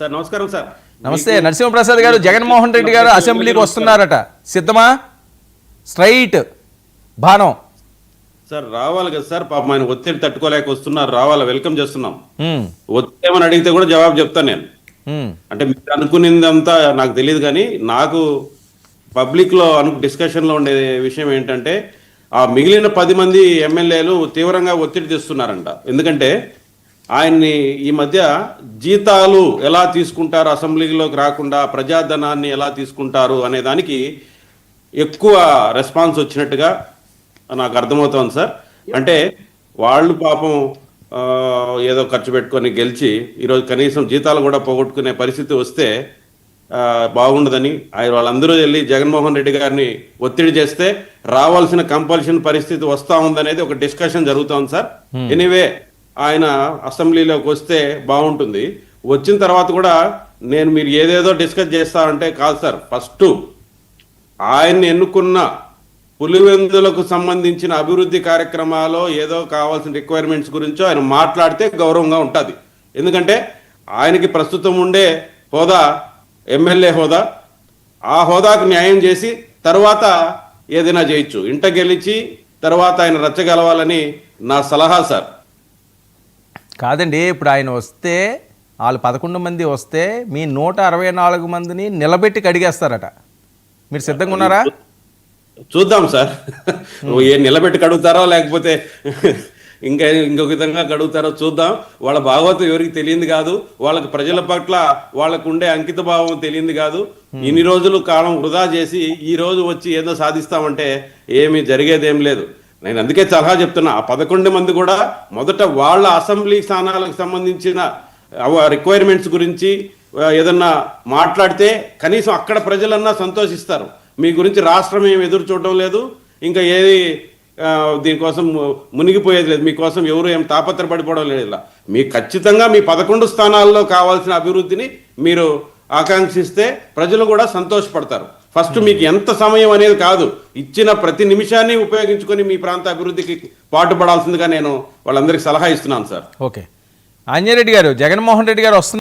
Sir నమస్కారం sir. నమస్తే నరసింహప్రసాద్ గారు జగన్మోహన్ రెడ్డి గారు అసెంబ్లీకి వస్తున్నారట. సిద్ధమా? స్ట్రైట్ బాణం. సార్ రావాలి కదా సార్. పాపం ఆయన ఒత్తిడి తట్టుకోలేక వస్తున్నారు. రావాలి? వెల్కమ్ చేస్తున్నాం. ఒత్తిడి అడిగితే కూడా జవాబు చెప్తాను నేను. అంటే మీరు అనుకునేదంతా నాకు తెలియదు కానీ నాకు పబ్లిక్లో అను డిస్కషన్లో ఉండే విషయం ఏంటంటే ఆ మిగిలిన పది మంది ఎమ్మెల్యేలు తీవ్రంగా ఒత్తిడి తెస్తున్నారంట. ఎందుకంటే ఆయన్ని ఈ మధ్య జీతాలు ఎలా తీసుకుంటారు అసెంబ్లీలోకి రాకుండా ప్రజాధనాన్ని ఎలా తీసుకుంటారు అనే దానికి ఎక్కువ రెస్పాన్స్ వచ్చినట్టుగా నాకు అర్థమవుతోంది సార్. అంటే వాళ్ళు పాపం ఏదో ఖర్చు పెట్టుకొని గెలిచి ఈరోజు కనీసం జీతాలు కూడా పోగొట్టుకునే పరిస్థితి వస్తే బాగుండదని ఆయన వాళ్ళందరూ వెళ్ళి జగన్మోహన్ రెడ్డి గారిని ఒత్తిడి చేస్తే రావాల్సిన కంపల్షన్ పరిస్థితి వస్తా ఉందనేది ఒక డిస్కషన్ జరుగుతోంది సార్. ఎనీవే ఆయన అసెంబ్లీలోకి వస్తే బాగుంటుంది. వచ్చిన తర్వాత కూడా నేను మీరు ఏదేదో డిస్కస్ చేస్తారంటే కాదు సార్. ఫస్ట్ ఆయన్ని ఎన్నుకున్న పులివెందులకు సంబంధించిన అభివృద్ధి కార్యక్రమాలు ఏదో కావాల్సిన రిక్వైర్మెంట్స్ గురించో ఆయన మాట్లాడితే గౌరవంగా ఉంటుంది. ఎందుకంటే ఆయనకి ప్రస్తుతం ఉండే హోదా ఎమ్మెల్యే హోదా. ఆ హోదాకు న్యాయం చేసి తర్వాత ఏదైనా చేయొచ్చు. ఇంట గెలిచి తర్వాత ఆయన రచ్చగలవాలని నా సలహా సార్. కాదండి ఇప్పుడు ఆయన వస్తే వాళ్ళు పదకొండు మంది వస్తే మీ నూట అరవై నాలుగు మందిని నిలబెట్టి కడిగేస్తారట. మీరు సిద్ధంగా ఉన్నారా? చూద్దాం సార్. ఏ నిలబెట్టి కడుగుతారో లేకపోతే ఇంకా ఇంకొక విధంగా కడుగుతారో చూద్దాం. వాళ్ళ భాగవతం ఎవరికి తెలియంది కాదు. వాళ్ళకి ప్రజల పట్ల వాళ్ళకు ఉండే అంకిత భావం తెలియంది కాదు. ఇన్ని రోజులు కాలం వృధా చేసి ఈ రోజు వచ్చి ఏదో సాధిస్తామంటే ఏమీ జరిగేదేం లేదు. నేను అందుకే సలహా చెప్తున్నా ఆ పదకొండు మంది కూడా మొదట వాళ్ళ అసెంబ్లీ స్థానాలకు సంబంధించిన రిక్వైర్మెంట్స్ గురించి ఏదన్నా మాట్లాడితే కనీసం అక్కడ ప్రజలన్నా సంతోషిస్తారు. మీ గురించి రాష్ట్రం ఏం ఎదురు చూడడం లేదు ఇంకా ఏది దీనికోసం మునిగిపోయేది లేదు మీకోసం ఎవరు ఏం తాపత్రపడిపోవడం లేదు ఇలా. మీ ఖచ్చితంగా మీ పదకొండు స్థానాల్లో కావాల్సిన అభివృద్ధిని మీరు ఆకాంక్షిస్తే ప్రజలు కూడా సంతోషపడతారు. ఫస్ట్ మీకు ఎంత సమయం అనేది కాదు. ఇచ్చిన ప్రతి నిమిషాన్ని ఉపయోగించుకొని మీ ప్రాంత అభివృద్ధికి పాటుపడాల్సిందిగా నేను వాళ్ళందరికీ సలహా ఇస్తున్నాను సార్. ఓకే. ఆంజనేయుడు గారు జగన్మోహన్ రెడ్డి గారు వస్తున్నారు.